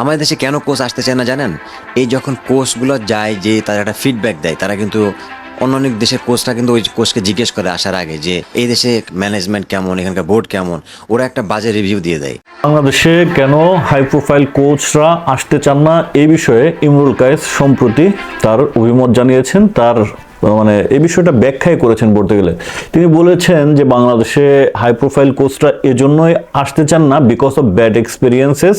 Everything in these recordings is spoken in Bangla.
আমাদের দেশে কেন কোচ আসতে চায় না জানেন? এই যখন কোচগুলো যায়, যে তারা একটা ফিডব্যাক দেয়, তারা কিন্তু অন্য অনেক দেশের কোচরা কিন্তু ওই কোচকে জিজ্ঞেস করে আসার আগে যে, এই দেশে ম্যানেজমেন্ট কেমন? এখানকার বোর্ড কেমন? ওরা একটা বাজে রিভিউ দিয়ে দেয়। বাংলাদেশে কেন হাই প্রোফাইল কোচরা আসতে চান না? এই বিষয়ে ইমরুল কায়েস সম্প্রতি তার অভিমত জানিয়েছেন। তার মানে এই বিষয়টা ব্যাখ্যাই করেছেন বলতে গেলে। তিনি বলেছেন যে, বাংলাদেশে হাই প্রোফাইল কোচরা এজন্যই আসতে চান না বিকজ অফ ব্যাড এক্সপিরিয়েন্সেস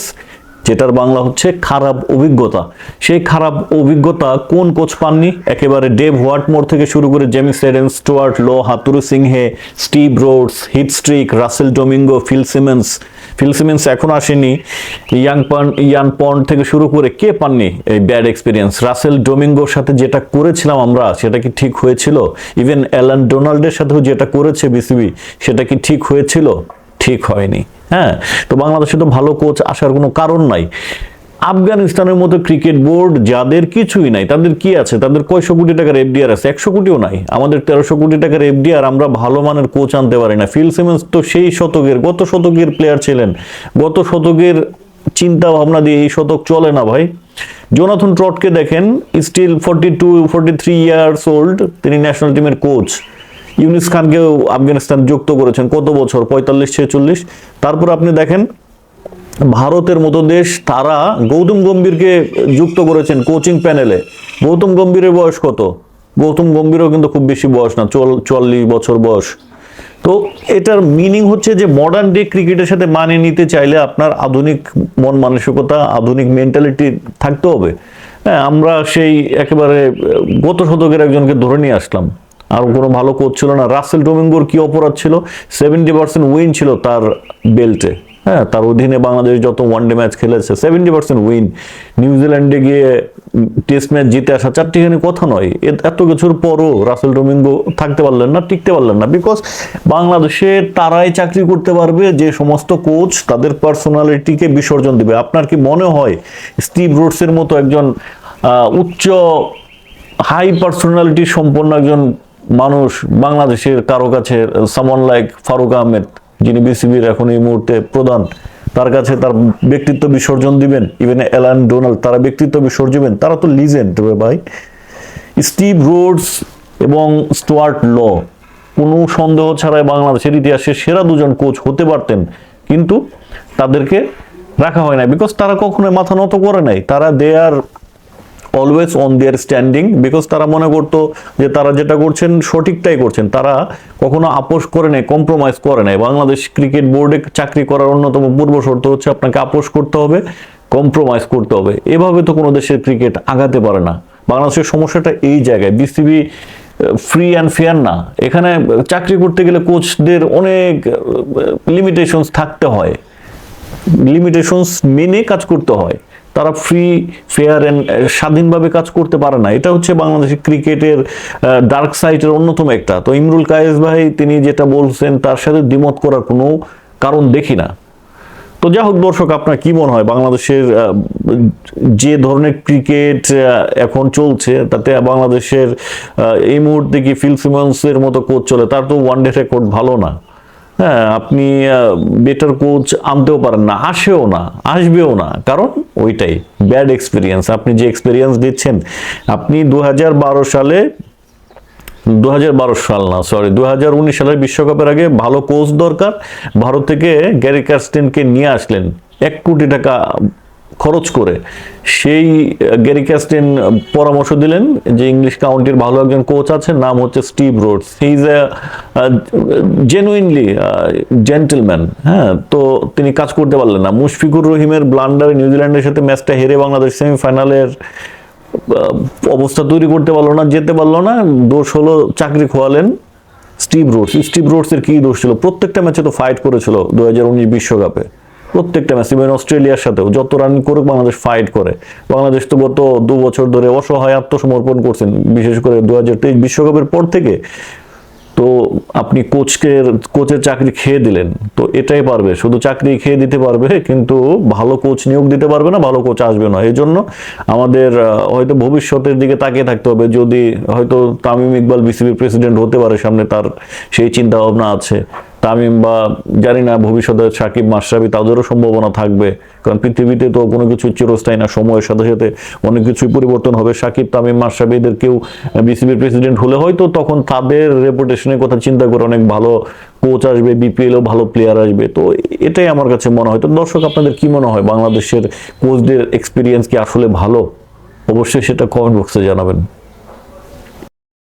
যেটার বাংলা হচ্ছে খারাপ অভিজ্ঞতা। সেই খারাপ অভিজ্ঞতা কোন কোচ পাননি? একেবারে ডেভ হোয়াটমোর থেকে শুরু করে Jamie Siddons Stuart, Law, Hathurusinghe, Steve Rhodes Heath Streak Russell Domingo, Phil Simmons. Phil Simmons এখন আসেনি। ইয়াং পন, ইয়ান পন্ড থেকে শুরু করে কে পাননি এই ব্যাড এক্সপিরিয়েন্স? রাসেল ডোমিঙ্গোর সাথে যেটা করেছিলাম আমরা, সেটা কি ঠিক হয়েছিল? ইভেন অ্যালান ডোনাল্ডের সাথেও যেটা করেছে বিসিবি, সেটা কি ঠিক হয়েছিল? ঠিক হয়নি। হ্যাঁ তো বাংলাদেশে তো ভালো কোচ আসার কোনো কারণ নাই। আফগানিস্তানের মতো ক্রিকেট বোর্ড যাদের কিছুই নাই, তাদের কি আছে? তাদের কয়শো কোটি টাকার এফডিআর আছে? একশো কোটিও নাই। আমাদের তেরোশো কোটি টাকার এফডিআর আমরা ভালো মানের কোচ আনতে পারি না। ফিল সিমেন্স তো সেই শতকের, গত শতকের প্লেয়ার ছিলেন। গত শতকের চিন্তা ভাবনা দিয়ে এই শতক চলে না ভাই। জোনাথন ট্রটকে দেখেন still forty two forty three years old তিনি ন্যাশনাল টিমের কোচ ইউনিস খানকেও আফগানিস্তান যুক্ত করেছেন কত বছর? পঁয়তাল্লিশ, ছেচল্লিশ? তারপর আপনি দেখেন, ভারতের মতো দেশ, তারা গৌতম গম্ভীরকে যুক্ত করেছেন কোচিং প্যানেলে। গৌতম গম্ভীরের বয়স কত? গৌতম গম্ভীরও কিন্তু খুব বেশি বয়স না, চল, চল্লিশ বছর বয়স। তো এটার মিনিং হচ্ছে যে মডার্ন ডে ক্রিকেটের সাথে মানিয়ে নিতে চাইলে আপনার আধুনিক মন মানসিকতা, আধুনিক মেন্টালিটি থাকতে হবে। হ্যাঁ আমরা সেই একেবারে গত শতকের একজনকে ধরে নিয়ে আসলাম। আর কোনো ভালো কোচ ছিল না। রাসেল ডোমিঙ্গোর কি অপরাধ ছিল? সেভেন্টি পার্সেন্ট উইন ছিল তার বেল্টে হ্যাঁ তার অধীনে বাংলাদেশ যত ওয়ানডে ম্যাচ খেলেছে সেভেন্টি পার্সেন্ট উইন নিউজিল্যান্ডে গিয়ে টেস্ট ম্যাচ জিতে আসা চারটিখানি কথা নয়। এত কিছুর পরও রাসেল ডোমিঙ্গো থাকতে পারলেন না, টিকতে পারলেন না। বিকজ বাংলাদেশে তারাই চাকরি করতে পারবে, যে সমস্ত কোচ তাদের পার্সোনালিটিকে বিসর্জন দিবে। আপনার কি মনে হয় স্টিভ রোডসের মতো একজন উচ্চ হাই পার্সোনালিটি সম্পন্ন একজন মানুষ বাংলাদেশের কারও কাছে সামন লাইক ফারুক আহমেদ, যিনি বিসিবির এখন এই মুহূর্তে প্রধান, তার কাছে তার ব্যক্তিত্ব বিসর্জন দিবেন ইভেন অ্যালান ডোনাল্ড তারা ব্যক্তিত্ব বিসর্জন তারা তো লিজেন্ড ভাই। স্টিভ রোডস এবং স্টুয়ার্ট ল কোনো সন্দেহ ছাড়াই বাংলাদেশের ইতিহাসে সেরা দুজন কোচ হতে পারতেন, কিন্তু তাদেরকে রাখা হয় না বিকজ তারা কখনোই মাথা নত করে নাই, তারা they are always on their standing because তারা মনে করতো যে তারা যেটা করছেন সঠিকটাই করছেন। তারা কখনো আপোষ করে নাই কম্প্রোমাইজ করে নাই বাংলাদেশ ক্রিকেট বোর্ডে চাকরি করার অন্যতম পূর্ব শর্ত হচ্ছে আপনাকে আপোষ করতে হবে কম্প্রোমাইজ করতে হবে। এভাবে তো কোনো দেশের ক্রিকেট আগাতে পারে না। বাংলাদেশের সমস্যাটা এই জায়গায়। বিসিবি ফ্রি অ্যান্ড ফেয়ার না। এখানে চাকরি করতে গেলে কোচদের অনেক লিমিটেশনস থাকতে হয়। লিমিটেশনস মেনে কাজ করতে হয়। তারা ফ্রি ফেয়ার অ্যান্ড স্বাধীনভাবে কাজ করতে পারে না। এটা হচ্ছে বাংলাদেশের ক্রিকেটের ডার্ক সাইডের অন্যতম একটা। তো ইমরুল কায়েস ভাই, তিনি যেটা বলছেন, তার সাথে দ্বিমত করার কোনো কারণ দেখি না। তো যাই হোক দর্শক, আপনার কি মনে হয়? বাংলাদেশের যে ধরনের ক্রিকেট এখন চলছে, তাতে বাংলাদেশের এই মুহূর্তে কি ফিল সিমন্সের মতো কোচ চলে? তার তো ওয়ান ডে রেকর্ড ভালো না। হ্যাঁ আপনি বেটার কোচ আনতেও পারেন না আসেও না আসবেও না। কারণ ওইটাই ব্যাড এক্সপিরিয়েন্স আপনি যে এক্সপিরিয়েন্স দিচ্ছেন, আপনি দু হাজার বারো সালে দু হাজার বারো সাল না সরি দু সালের বিশ্বকাপের আগে ভালো কোচ দরকার। ভারত থেকে গ্যারি কার্স্টেনকে নিয়ে আসলেন। এক কোটি টাকা খরচ করে সেই গ্যারি কাস্টিন পরামর্শ দিলেন যে ইংলিশ কাউন্টির ভালো একজন কোচ আছে নাম হচ্ছে Steve Rhodes he is a genuinely gentleman হ্যাঁ? তো তিনি কাজ করতে পারলেন না। মুশফিকুর রহিমের ব্লান্ডারে নিউজিল্যান্ডের সাথে ম্যাচটা হেরে বাংলাদেশ সেমিফাইনালের অবস্থা তৈরি করতে পারল না, যেতে পারল না। দোষ হলো চাকরি খোয়ালেন স্টিভ রোডস স্টিভ রোডসের কি দোষ ছিল? প্রত্যেকটা ম্যাচে তো ফাইট করেছিল দু হাজার উনিশ বিশ্বকাপে। প্রত্যেকটা ম্যাচ ইভেন অস্ট্রেলিয়ার সাথেও যত রান করুক বাংলাদেশ ফাইট করে। বাংলাদেশ তো গত দু বছর ধরে অসহায় আত্মসমর্পণ করছেন, বিশেষ করে দু বিশ্বকাপের পর থেকে। তো আপনি কোচকে কোচের চাকরি খেয়ে দিলেন, তো এটাই পারবে। শুধু চাকরি খেয়ে দিতে পারবে, কিন্তু ভালো কোচ নিয়োগ দিতে পারবে না, ভালো কোচ আসবে না। এই জন্য আমাদের হয়তো ভবিষ্যতের দিকে তাকিয়ে থাকতে হবে। যদি হয়তো তামিম ইকবাল বিসিবির প্রেসিডেন্ট হতে পারে, সামনে তার সেই চিন্তা ভাবনা আছে। তামিম বা জানি না, ভবিষ্যতে সাকিব, মাশরাফি, তাদেরও সম্ভাবনা থাকবে। কারণ পৃথিবীতে তো কোনো কিছু চিরস্থায়ী না, সময়ের সাথে সাথে অনেক কিছুই পরিবর্তন হবে। সাকিব, তামিম, মাশরাফি এদের কেউ বিসিবির প্রেসিডেন্ট হলে হয়তো তখন তাদের রেপুটেশনের কথা চিন্তা করে অনেক ভালো কোচ আসবে বিপিএলও ভালো প্লেয়ার আসবে। তো এটাই আমার কাছে মনে হয়। তো দর্শক, আপনাদের কি মনে হয়? বাংলাদেশের কোচদের এক্সপিরিয়েন্স কি আসলে ভালো? অবশ্যই সেটা কমেন্ট বক্সে জানাবেন।